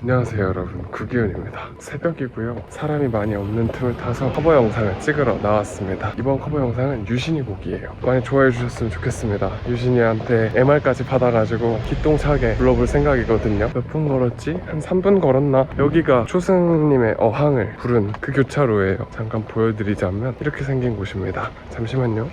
안녕하세요 여러분. 구기훈입니다. 새벽이고요. 사람이 많이 없는 틈을 타서 커버 영상을 찍으러 나왔습니다. 이번 커버 영상은 유신이 곡이에요. 많이 좋아해 주셨으면 좋겠습니다. 유신이한테 MR까지 받아가지고 기똥차게 불러볼 생각이거든요. 몇 분 걸었지? 한 3분 걸었나? 여기가 초승님의 어항을 부른 그 교차로예요. 잠깐 보여드리자면 이렇게 생긴 곳입니다. 잠시만요.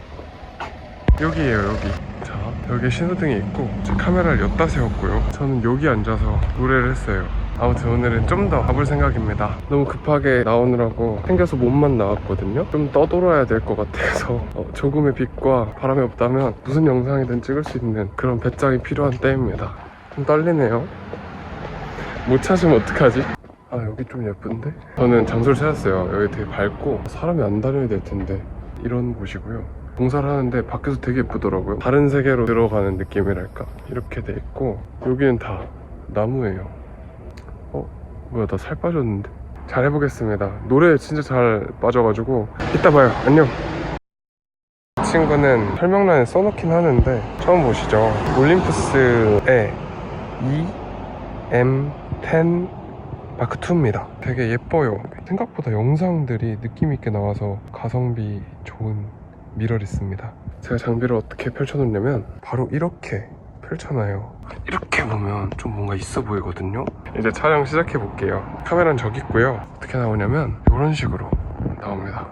여기에요 여기. 자 여기 신호등이 있고 제 카메라를 엿다 세웠고요. 저는 여기 앉아서 노래를 했어요 아무튼 오늘은 좀 더 가볼 생각입니다. 너무 급하게 나오느라고 생겨서 몸만 나왔거든요. 좀 떠돌아야 될 것 같아서. 어, 조금의 빛과 바람이 없다면 무슨 영상이든 찍을 수 있는 그런 배짱이 필요한 때입니다. 좀 떨리네요. 못 찾으면 어떡하지? 아 여기 좀 예쁜데? 저는 장소를 찾았어요. 여기 되게 밝고 사람이 안 다녀야 될 텐데 이런 곳이고요. 공사를 하는데 밖에서 되게 예쁘더라고요. 다른 세계로 들어가는 느낌이랄까? 이렇게 돼 있고 여기는 다 나무예요. 어? 뭐야 나 살 빠졌는데? 잘 해보겠습니다. 노래 진짜 잘 빠져가지고. 이따 봐요. 안녕. 이 친구는 설명란에 써놓긴 하는데 처음 보시죠? 올림푸스의 EM10 마크2입니다. 되게 예뻐요. 생각보다 영상들이 느낌있게 나와서 가성비 좋은 미러리스입니다. 제가 장비를 어떻게 펼쳐놓냐면 바로 이렇게 펼쳐놔요 이렇게 보면 좀 뭔가 있어 보이거든요. 이제 촬영 시작해 볼게요. 카메라는 저기 있고요. 어떻게 나오냐면 이런 식으로 나옵니다.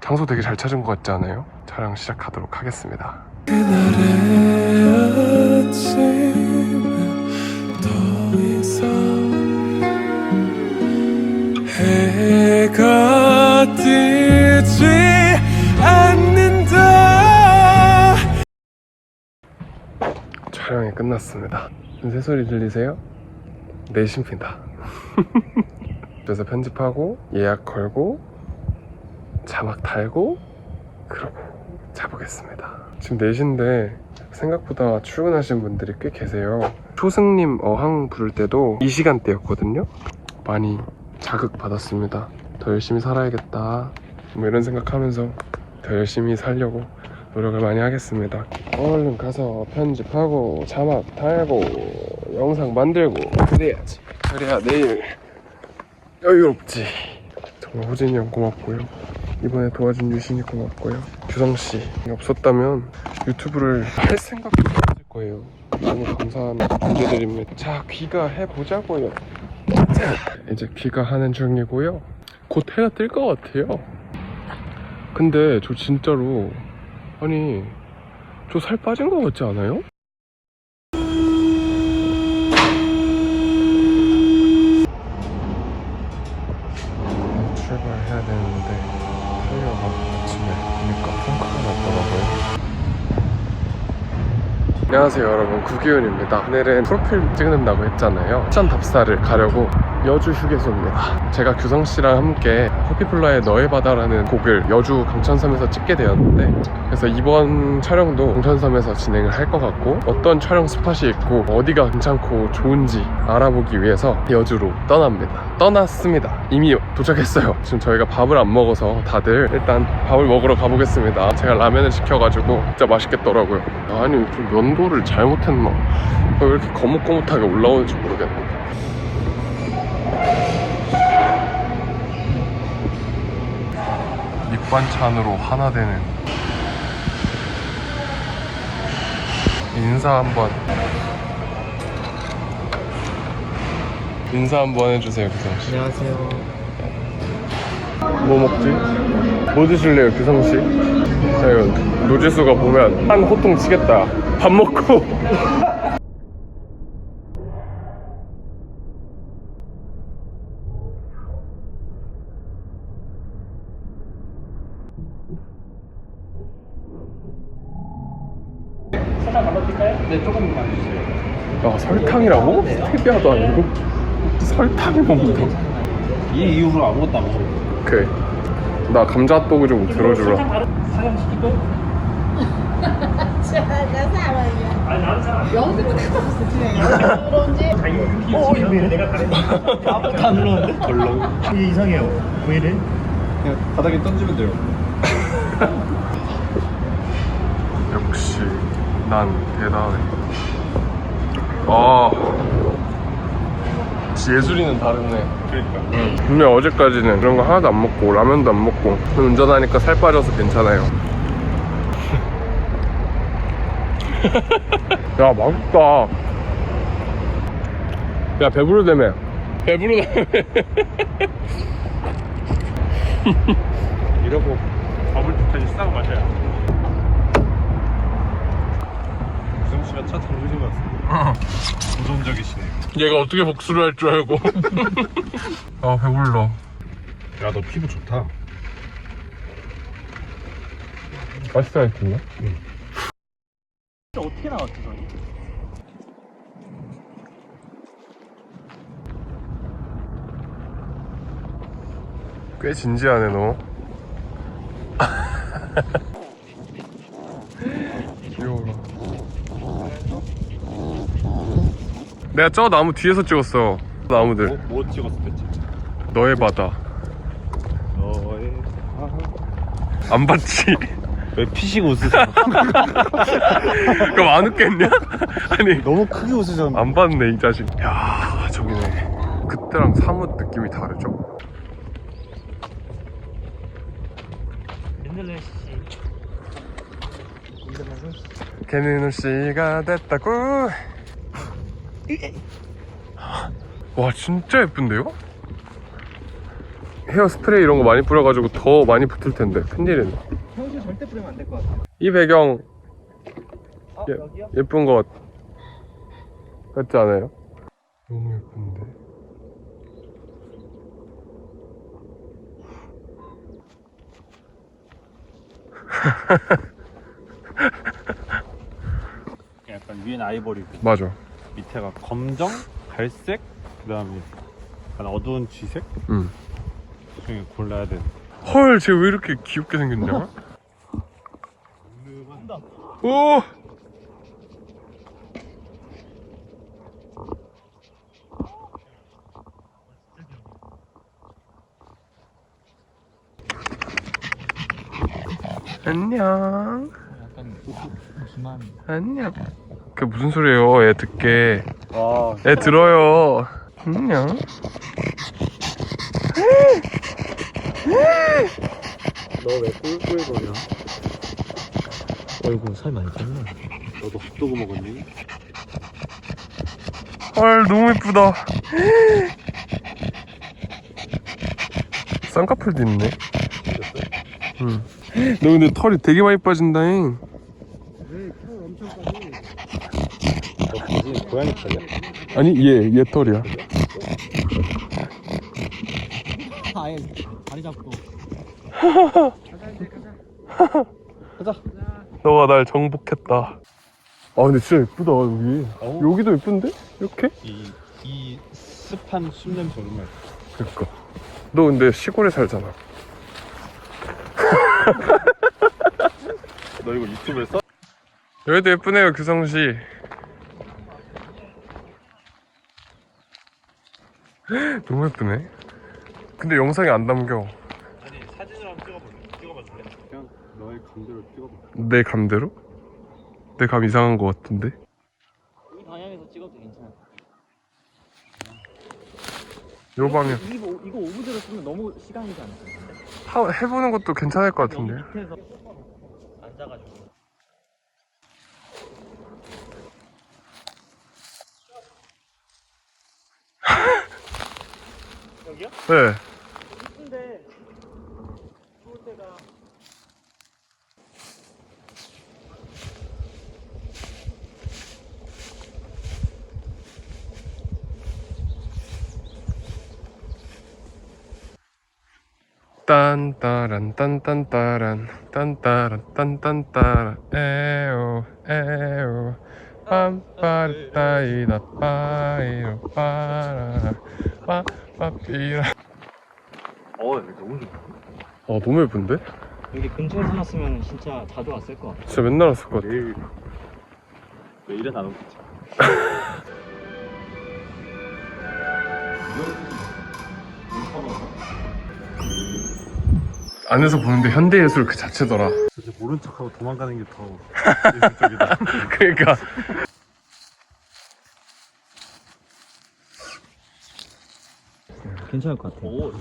장소 되게 잘 찾은 것 같지 않아요? 촬영 시작하도록 하겠습니다 끝났습니다 새소리 들리세요? 내심입니다 그래서 편집하고 예약 걸고 자막 달고 그러고 자보겠습니다 지금 4시인데 생각보다 출근하신 분들이 꽤 계세요 초승님 어항 부를 때도 이 시간대였거든요 많이 자극 받았습니다. 더 열심히 살아야겠다. 뭐 이런 생각하면서 더 열심히 살려고 노력을 많이 하겠습니다. 얼른 가서 편집하고 자막 달고 영상 만들고 그래야지. 그래야 내일 여유롭지. 정말 호진이 형 고맙고요. 이번에 도와준 유신이 고맙고요. 규성 씨 없었다면 유튜브를 할 생각도 없을 거예요. 너무 감사한 존재들입니다. 자 귀가 해보자고요. 자, 이제 귀가 하는 중이고요. 곧 해가 뜰 것 같아요. 근데 저 진짜로 아니 저 살 빠진 것 같지 않아요? 출발해야 되는데 타이어가 아침에 보니까 펑크가 났더라고요. 안녕하세요 여러분 구기훈입니다 오늘은 프로필 찍는다고 했잖아요 추천 답사를 가려고 여주 휴게소입니다 제가 규성 씨랑 함께 커피플라의 너의 바다라는 곡을 여주 강천섬에서 찍게 되었는데 그래서 이번 촬영도 강천섬에서 진행을 할 것 같고 어떤 촬영 스팟이 있고 어디가 괜찮고 좋은지 알아보기 위해서 여주로 떠납니다. 떠났습니다. 이미 도착했어요. 지금 저희가 밥을 안 먹어서 다들 일단 밥을 먹으러 가보겠습니다. 제가 라면을 시켜가지고 진짜 맛있겠더라고요. 아니 좀 면도를 잘못했나? 왜 이렇게 거뭇거뭇하게 올라오는지 모르겠네 밑반찬으로 하나 되는 인사 한번 인사 한번 해주세요 규성 씨 안녕하세요. 뭐 먹지? 뭐 드실래요 규성 씨? 자 노지수가 보면 한 호통 치겠다 밥 먹고 네, 조금만 주세요. 아 스테비아도 아니고 설탕을 먹는다 이 이후로 아무것도 안 먹어. 오케이 나 감자떡을 좀 들어주라 사장 시키고? 어, 이거 내가 다 했어. 아무것도 안 눌렀는데? 덜렁. 이게 이상해요. 왜 이래? 그냥 바닥에 던지면 돼요. 역시 난 대단해 아 역시 예술이는 다르네. 그러니까. 분명 어제까지는 그런 거 하나도 안 먹고 라면도 안 먹고 운전하니까 살 빠져서 괜찮아요. 야 맛있다. 야 배부르다며. 배부르다며. 이러고 밥을 두까지 싹 마셔야. 유승 씨가 차 잠그신 것 같습니다. 도전적이시네요. 얘가 어떻게 복수를 할 줄 알고. 아 배불러. 야, 너 피부 좋다. 맛있어 했군요. 어떻게 나왔지, 저희? 꽤 진지하네 너. 귀여워라. 내가 저 나무 뒤에서 찍었어. 나무들. 뭐, 뭐 찍었을 때 진짜? 너의 바다. 너의 안 봤지? 왜 피식 웃으세요? 그럼 안 웃겠냐? 아니 너무 크게 웃으셨는데. 안 봤네 이 자식. 야 저기네. 그때랑 사뭇 느낌이 다르죠? 걔는 씨가 됐다고. 와 진짜 예쁜데요? 헤어 스프레이 이런 거 많이 뿌려가지고 더 많이 붙을 텐데 큰일이네. 평소에 절대 뿌리면 안 될 것 같아요. 이 배경 아, 예, 여기요? 예쁜 것 같지 않아요? 너무 예쁜데. 약간 위엔 아이보리고 맞아. 밑에가 검정, 갈색, 그다음에 약간 어두운 쥐색 응. 중에 골라야 되는. 헐, 쟤 왜 이렇게 귀엽게 생겼냐? 오! 안녕. 약간. 안녕. 그 무슨 소리예요? 애 듣게. 아, 애 들어요. 안녕. 너 왜 꿀꿀거려? 어이구 살 많이 쪘네. 너도 핫도그 먹었니? 헐 너무 예쁘다 쌍꺼풀도 있네 응. 너 근데 털이 되게 많이 빠진다잉 너 거진 고양이 털이야? 아니 얘, 얘 털이야 아예 다리 잡고. 너가 날 정복했다 아 근데 진짜 예쁘다 여기 어? 여기도 예쁜데? 이렇게? 이, 이 습한 술 냄새 얼마야? 그니까 너 근데 시골에 살잖아 너 이거 유튜브에 써? 여기도 예쁘네요 규성 씨 너무 예쁘네 근데 영상에 안 담겨 아니 사진을 한번 찍어볼래? 찍어봐 줄래? 그냥 너의 감대로 찍어봐 내 감대로? 내 감 이상한 거 같은데? 이 방향에서 찍어도 괜찮아. 요 방향 이 거 이거 오브제로 쓰면 너무 시간이지 않을까? 하, 해보는 것도 괜찮을 것 같은데 여기 밑에서 앉아가지고. 여기요? 네 이쁜데 좋을 때가 딴따란 딴딴따란 딴따란 딴딴따란 에오 에오 빰빠르따이다 빠이로 빠라라 빠 빠삐라 어 여기 너무 좋다 어 너무 예쁜데? 여기 근처에 살았으면 진짜 자주 왔을 것 같아. 진짜 맨날 왔을 것 같아. 내일 내일은 안 오겠지. 안에서 보는데 현대 예술 그 자체더라. 진짜 모른 척하고 도망가는 게 더 예술적이다. 그러니까 괜찮을 것 같아. 오,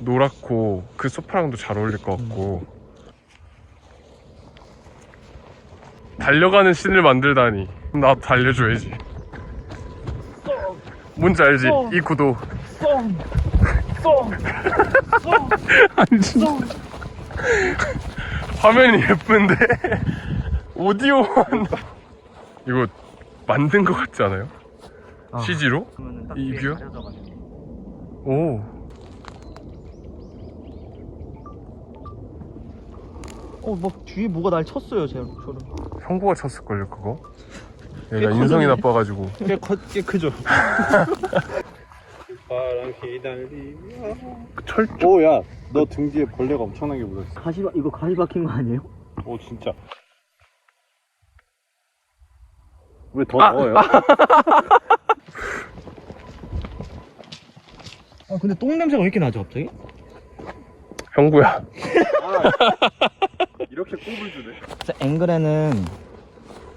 노랗고 그 소파랑도 잘 어울릴 것 같고 달려가는 씬을 만들다니 나 달려줘야지 뭔지 알지? 이 구도 아니 진짜 화면이 예쁜데 오디오만 이거 만든 것 같지 않아요? CG로? 그러면은 딱이 뒤에 뷰? 가려져가지고. 오 어, 막 뒤에 뭐가 날 쳤어요, 제, 저를. 형구가 쳤을걸요 그거? 꽤 얘가 인성이. 나빠가지고 꽤, 커, 꽤 크죠. 바람 휘날리며. 철 오, 야, 너 등 뒤에 벌레가 엄청나게 묻었어. 가시, 바- 이거 가시 박힌 거 아니에요? 오, 진짜. 왜더 아, 더워요? 아, 근데 똥 냄새가 왜 이렇게 나죠, 갑자기? 형구야 이렇게 꼽을 주네. 진짜 앵글에는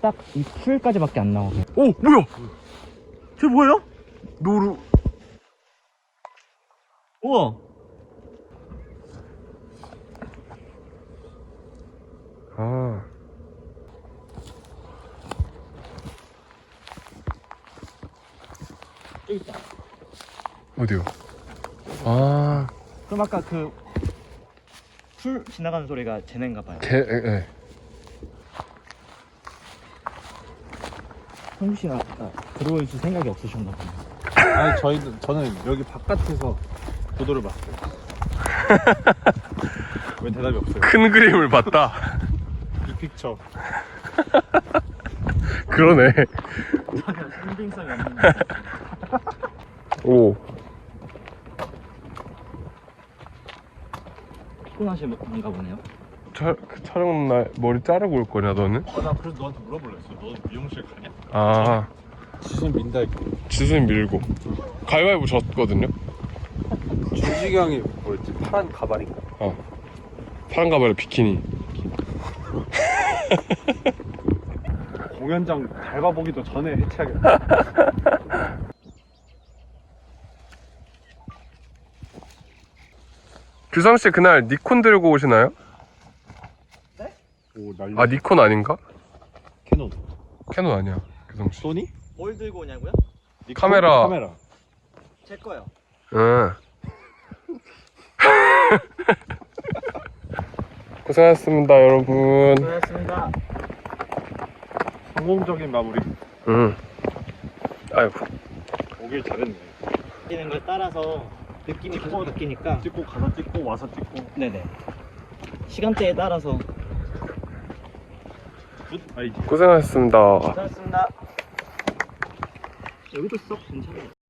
딱 이 풀까지밖에 안 나와서. 오 뭐야 저 뭐예요? 노루 우와! 아 여기 있다. 어디요? 아 그럼 아까 그, 풀 지나가는 소리가 쟤네인가 봐요. 개, 에, 에. 형구 씨가 아까 들어올 줄 생각이 없으셨나 보네. 아니, 저희는, 저는 여기 바깥에서 보도를 봤어요. 왜 대답이 없어요? 큰 그림을 봤다 빅픽처. 그러네 전혀 신빙성이 없는. 오 피곤하신가 보네요. 차, 그 촬영 날 머리 자르고 올 거냐 너는? 어, 나 그래서 너한테 물어볼라 했어. 너 미용실 가냐? 아 지금 민다 했고. 지수님 밀고 가위바위보 졌거든요 준식이 형이 뭐였지? 파란 가발인가? 어 파란 가발에 비키니 공연장 밟아보기도 전에 해체하겠다. 규성씨 그날 니콘 들고 오시나요? 오, 난리. 아 니콘 아닌가? 캐논. 캐논 아니야 규성씨 소니? 뭘 들고 오냐고요? 니콘? 카메라. 카메라. 제 거요. 응 고생하셨습니다 여러분 수고하셨습니다. 성공적인 마무리. 응 아이고 오길 잘했네. 뛰는 걸 따라서 느낌이 계속 바뀌니까. 찍고 가서 찍고 와서 찍고. 네네. 시간대에 따라서. 굿 아이디어. 고생하셨습니다 수고하셨습니다. 여기도 썩 괜찮아요.